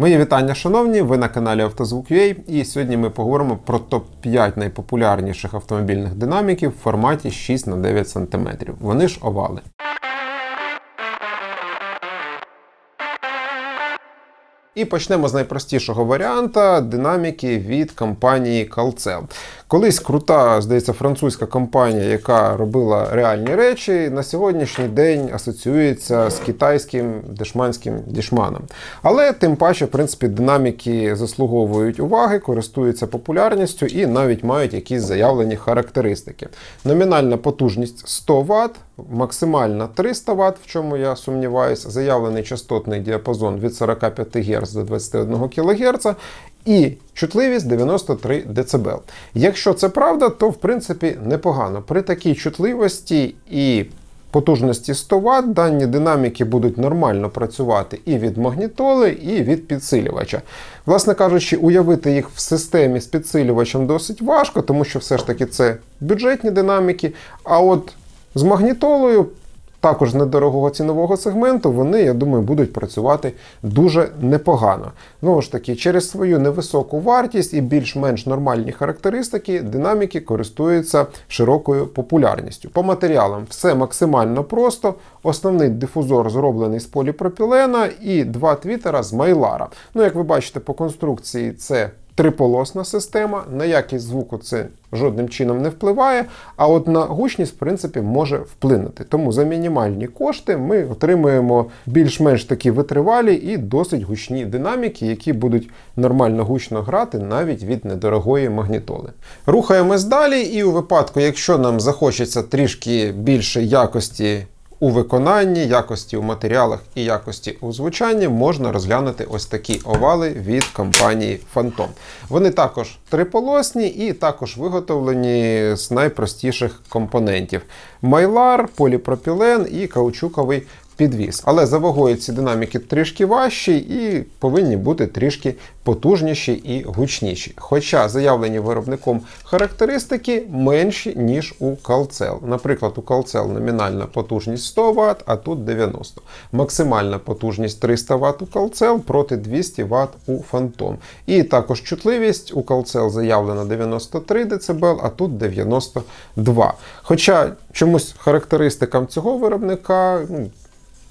Мої вітання, шановні! Ви на каналі Автозвук.ua і сьогодні ми поговоримо про топ-5 найпопулярніших автомобільних динаміків в форматі 6 на 9 см. Вони ж овали. І почнемо з найпростішого варіанта динаміки від компанії Calcel. Колись крута, здається, французька компанія, яка робила реальні речі, на сьогоднішній день асоціюється з китайським дешманським дішманом. Але тим паче, в принципі, динаміки заслуговують уваги, користуються популярністю і навіть мають якісь заявлені характеристики. Номінальна потужність 100 Вт, максимальна 300 Вт, в чому я сумніваюся, заявлений частотний діапазон від 45 Гц до 21 кГц. І чутливість 93 дБ. Якщо це правда, то в принципі непогано. При такій чутливості і потужності 100 Вт дані динаміки будуть нормально працювати і від магнітоли, і від підсилювача. Власне кажучи, уявити їх в системі з підсилювачем досить важко, тому що все ж таки це бюджетні динаміки. А от з магнітолою також недорогого цінового сегменту, вони, я думаю, будуть працювати дуже непогано. Знову ж таки, через свою невисоку вартість і більш-менш нормальні характеристики, динаміки користуються широкою популярністю. По матеріалам все максимально просто. Основний дифузор зроблений з поліпропілена і два твітера з майлара. Ну, як ви бачите, по конструкції це триполосна система, на якість звуку це жодним чином не впливає, а от на гучність, в принципі, може вплинути. Тому за мінімальні кошти ми отримуємо більш-менш такі витривалі і досить гучні динаміки, які будуть нормально гучно грати навіть від недорогої магнітоли. Рухаємось далі, і у випадку, якщо нам захочеться трішки більше якості у виконанні, якості у матеріалах і якості у звучанні можна розглянути ось такі овали від компанії Phantom. Вони також триполосні і також виготовлені з найпростіших компонентів: майлар, поліпропілен і каучуковий підвіз. Але за вагою ці динаміки трішки важчі і повинні бути трішки потужніші і гучніші. Хоча заявлені виробником характеристики менші, ніж у Calcel. Наприклад, у Calcel номінальна потужність 100 Вт, а тут 90. Максимальна потужність 300 Вт у Calcel проти 200 Вт у Phantom. І також чутливість у Calcel заявлена 93 дБ, а тут 92. Хоча чомусь характеристикам цього виробника. ну,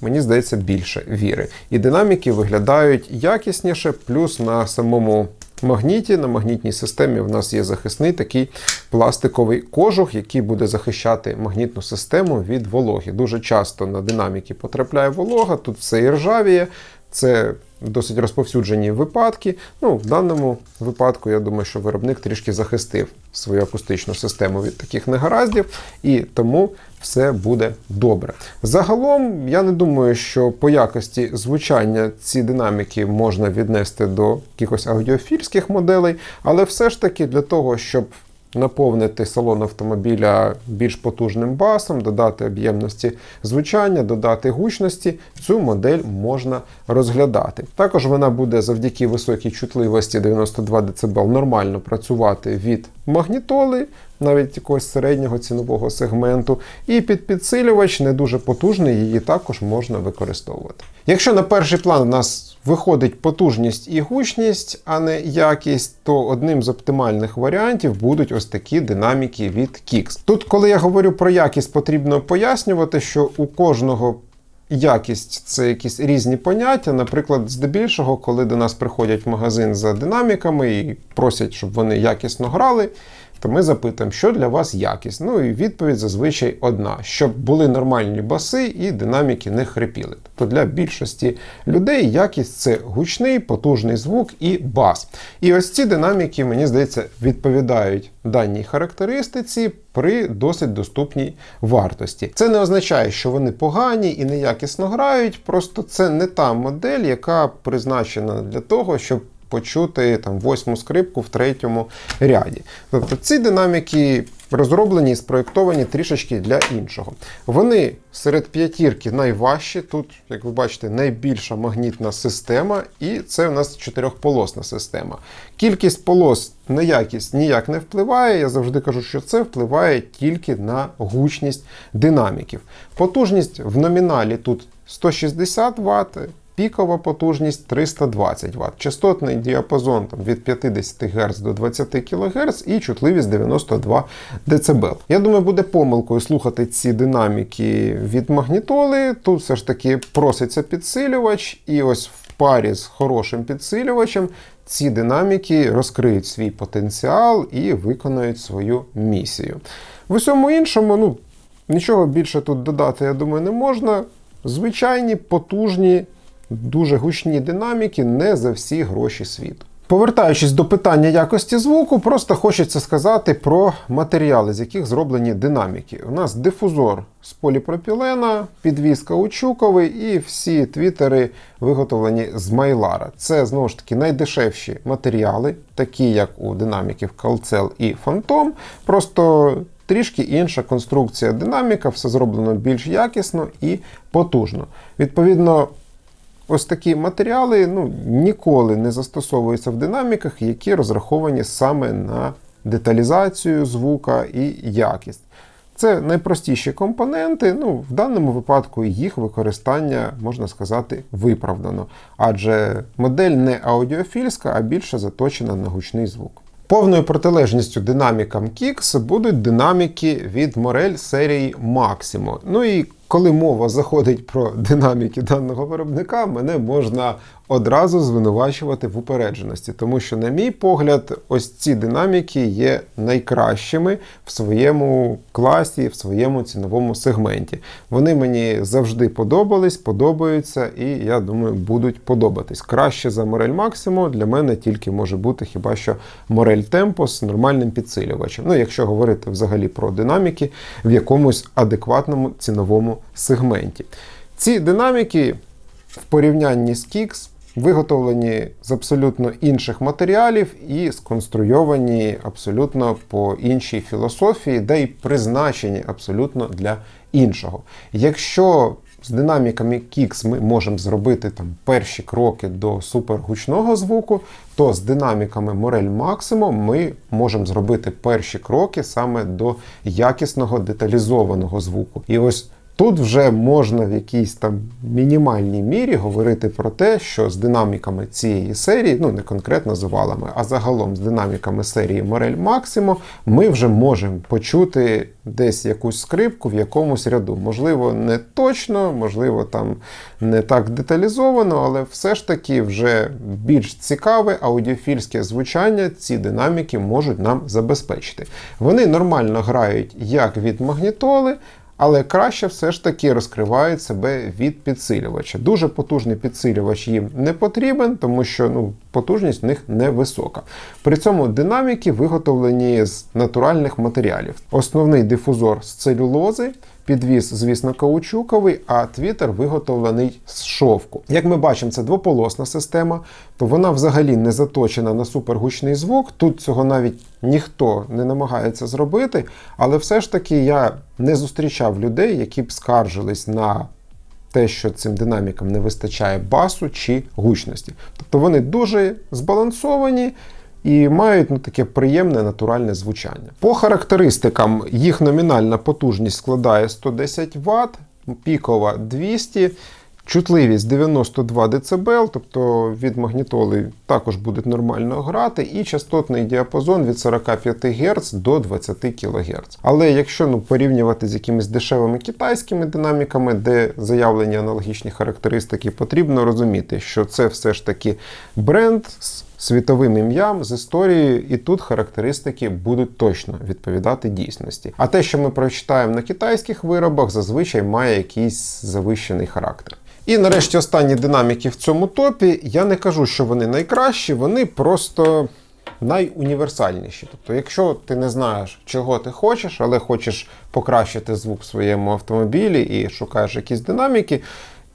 Мені здається, більше віри. І динаміки виглядають якісніше, плюс на самому магніті, на магнітній системі в нас є захисний такий пластиковий кожух, який буде захищати магнітну систему від вологи. Дуже часто на динаміки потрапляє волога, тут все і ржавіє. Це досить розповсюджені випадки. Ну, В даному випадку, я думаю, що виробник трішки захистив свою акустичну систему від таких негараздів, і тому все буде добре. Загалом, я не думаю, що по якості звучання ці динаміки можна віднести до якихось аудіофільських моделей, але все ж таки для того, щоб наповнити салон автомобіля більш потужним басом, додати об'ємності звучання, додати гучності, цю модель можна розглядати. Також вона буде завдяки високій чутливості 92 дБ нормально працювати від магнітоли, навіть якогось середнього цінового сегменту, і під підсилювач не дуже потужний, її також можна використовувати. Якщо на перший план у нас виходить потужність і гучність, а не якість, то одним з оптимальних варіантів будуть ось такі динаміки від Kix. Тут, коли я говорю про якість, потрібно пояснювати, що у кожного Якість це якісь різні поняття. Наприклад, здебільшого, коли до нас приходять в магазин за динаміками і просять, щоб вони якісно грали, то ми запитуємо, що для вас якість. Ну і відповідь зазвичай одна: щоб були нормальні баси і динаміки не хрипіли. Тобто для більшості людей якість це гучний, потужний звук і бас. І ось ці динаміки, мені здається, відповідають даній характеристиці при досить доступній вартості. Це не означає, що вони погані і неякісно грають, просто це не та модель, яка призначена для того, щоб почути там восьму скрипку в третьому ряді. Тобто ці динаміки розроблені і спроєктовані трішечки для іншого. Вони серед п'ятірки найважчі. Тут, як ви бачите, найбільша магнітна система, і це в нас чотирьохполосна система. Кількість полос на якість ніяк не впливає. Я завжди кажу, що це впливає тільки на гучність динаміків. Потужність в номіналі тут 160 Вт. Пікова потужність 320 Вт, частотний діапазон там, від 50 Гц до 20 кГц і чутливість 92 дБ. Я думаю, буде помилкою слухати ці динаміки від магнітоли. Тут все ж таки проситься підсилювач, і ось в парі з хорошим підсилювачем ці динаміки розкриють свій потенціал і виконають свою місію. В усьому іншому, ну, нічого більше тут додати, я думаю, не можна. Звичайні, потужні, дуже гучні динаміки не за всі гроші світу. Повертаючись до питання якості звуку, просто хочеться сказати про матеріали, з яких зроблені динаміки. У нас дифузор з поліпропілена, підвіз каучуковий і всі твітери виготовлені з майлара. Це знову ж таки найдешевші матеріали, такі як у динаміків Calcel і Phantom. Просто трішки інша конструкція динаміка, все зроблено більш якісно і потужно. Відповідно. Ось такі матеріали ну, ніколи не застосовуються в динаміках, які розраховані саме на деталізацію звука і якість. Це найпростіші компоненти. Ну, В даному випадку їх використання, можна сказати, виправдано. Адже модель не аудіофільська, а більше заточена на гучний звук. Повною протилежністю динамікам Kix будуть динаміки від Morel серії Maximo. Ну і коли мова заходить про динаміки даного виробника, мене можна одразу звинувачувати в упередженості, тому що, на мій погляд, ось ці динаміки є найкращими в своєму класі, в своєму ціновому сегменті. Вони мені завжди подобались, подобаються, і я думаю, будуть подобатись. Краще за Morel Maximo для мене тільки може бути хіба що Morel Tempo з нормальним підсилювачем. Ну, якщо говорити взагалі про динаміки в якомусь адекватному ціновому сегменті. Ці динаміки в порівнянні з Kix виготовлені з абсолютно інших матеріалів і сконструйовані абсолютно по іншій філософії, де й призначені абсолютно для іншого. Якщо з динаміками Kix ми можемо зробити там перші кроки до супергучного звуку, то з динаміками Morel Maximo ми можемо зробити перші кроки саме до якісного деталізованого звуку. І ось Тут вже можна в якійсь там мінімальній мірі говорити про те, що з динаміками цієї серії, ну не конкретно з овалами, а загалом з динаміками серії Morel Maximo, ми вже можемо почути десь якусь скрипку в якомусь ряду. Можливо, не точно, можливо, там не так деталізовано, але все ж таки вже більш цікаве аудіофільське звучання ці динаміки можуть нам забезпечити. Вони нормально грають як від магнітоли. Але краще все ж таки розкривають себе від підсилювача. Дуже потужний підсилювач їм не потрібен, тому що ну, потужність в них невисока. При цьому динаміки виготовлені з натуральних матеріалів. Основний дифузор з целюлози. Підвіз, звісно, каучуковий, а твітер виготовлений з шовку. Як ми бачимо, це двополосна система, то вона взагалі не заточена на супергучний звук. Тут цього навіть ніхто не намагається зробити, але все ж таки я не зустрічав людей, які б скаржились на те, що цим динамікам не вистачає басу чи гучності. Тобто вони дуже збалансовані і мають ну, таке приємне натуральне звучання. По характеристикам їх номінальна потужність складає 110 Вт, пікова 200 Чутливість 92 дБ, тобто від магнітоли також буде нормально грати, і частотний діапазон від 45 Гц до 20 кГц. Але якщо ну, порівнювати з якимись дешевими китайськими динаміками, де заявлені аналогічні характеристики, потрібно розуміти, що це все ж таки бренд світовим ім'ям, з історією, і тут характеристики будуть точно відповідати дійсності. А те, що ми прочитаємо на китайських виробах, зазвичай має якийсь завищений характер. І нарешті останні динаміки в цьому топі. Я не кажу, що вони найкращі, вони просто найуніверсальніші. Тобто, якщо ти не знаєш, чого ти хочеш, але хочеш покращити звук в своєму автомобілі і шукаєш якісь динаміки,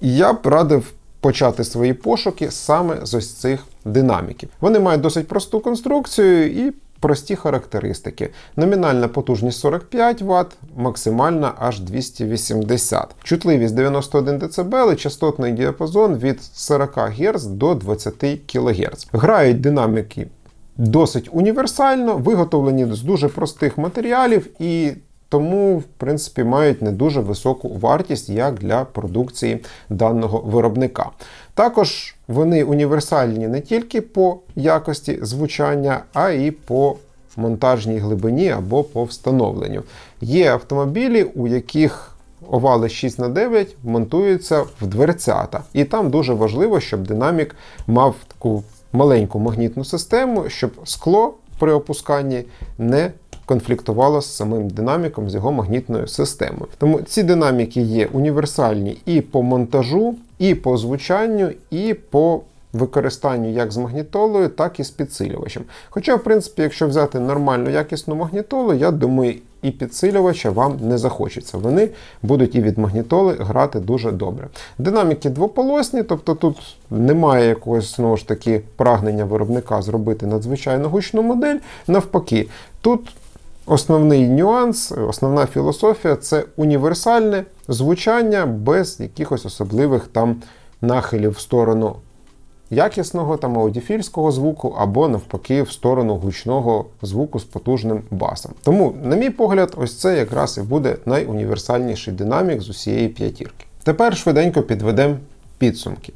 я б радив почати свої пошуки саме з ось цих динаміків. Вони мають досить просту конструкцію і прості характеристики. Номінальна потужність 45 Вт, максимальна аж 280 Чутливість 91 дБ і частотний діапазон від 40 Гц до 20 кГц. Грають динаміки досить універсально, виготовлені з дуже простих матеріалів і тому, в принципі, мають не дуже високу вартість як для продукції даного виробника. Також вони універсальні не тільки по якості звучання, а й по монтажній глибині або по встановленню. Є автомобілі, у яких овали 6 на 9 монтуються в дверцята. І там дуже важливо, щоб динамік мав таку маленьку магнітну систему, щоб скло при опусканні не конфліктувало з самим динаміком, з його магнітною системою. Тому ці динаміки є універсальні і по монтажу, і по звучанню, і по використанню як з магнітолою, так і з підсилювачем. Хоча, в принципі, якщо взяти нормальну якісну магнітолу, я думаю, і підсилювача вам не захочеться. Вони будуть і від магнітоли грати дуже добре. Динаміки двополосні, тобто тут немає якогось знову ж таки прагнення виробника зробити надзвичайно гучну модель. Навпаки, тут основний нюанс, основна філософія це універсальне звучання без якихось особливих там нахилів в сторону якісного там аудіфільського звуку, або навпаки в сторону гучного звуку з потужним басом. Тому, на мій погляд, ось це якраз і буде найуніверсальніший динамік з усієї п'ятірки. Тепер швиденько підведемо підсумки.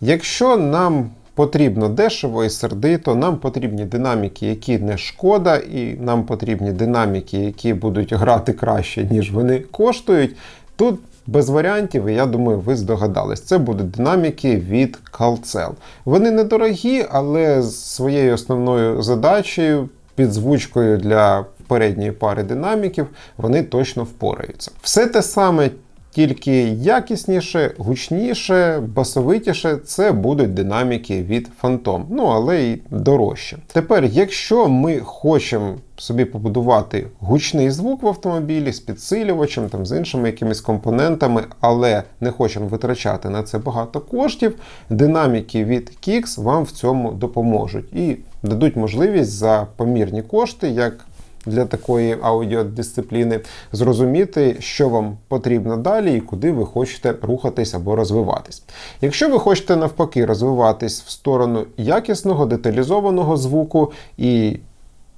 Якщо нам потрібно дешево і сердито, нам потрібні динаміки, які не шкода, і нам потрібні динаміки, які будуть грати краще, ніж вони коштують. Тут без варіантів, і я думаю, ви здогадались. Це будуть динаміки від Calcel. Вони недорогі, але з своєю основною задачею, підзвучкою для передньої пари динаміків, вони точно впораються. Все те саме. Тільки якісніше, гучніше, басовитіше це будуть динаміки від Phantom, ну але й дорожче. Тепер, якщо ми хочемо собі побудувати гучний звук в автомобілі з підсилювачем, там з іншими якимись компонентами, але не хочемо витрачати на це багато коштів, динаміки від Kix вам в цьому допоможуть і дадуть можливість за помірні кошти, як для такої аудіодисципліни зрозуміти, що вам потрібно далі і куди ви хочете рухатись або розвиватись. Якщо ви хочете навпаки розвиватись в сторону якісного деталізованого звуку і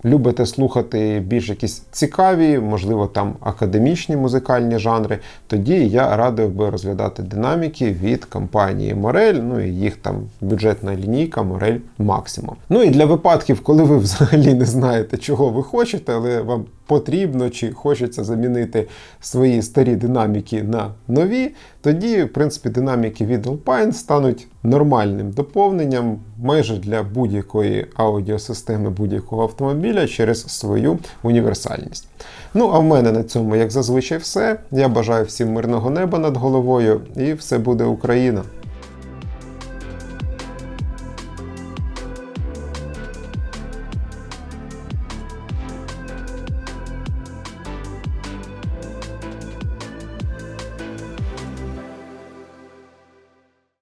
любите слухати більш якісь цікаві, можливо, там академічні музикальні жанри, тоді я радив би розглядати динаміки від компанії Morel, ну і їх там бюджетна лінійка Morel Maximum. Ну і для випадків, коли ви взагалі не знаєте, чого ви хочете, але вам потрібно чи хочеться замінити свої старі динаміки на нові, тоді, в принципі, динаміки від Alpine стануть нормальним доповненням майже для будь-якої аудіосистеми будь-якого автомобіля через свою універсальність. Ну, а в мене на цьому, як зазвичай, все. Я бажаю всім мирного неба над головою, і все буде Україна!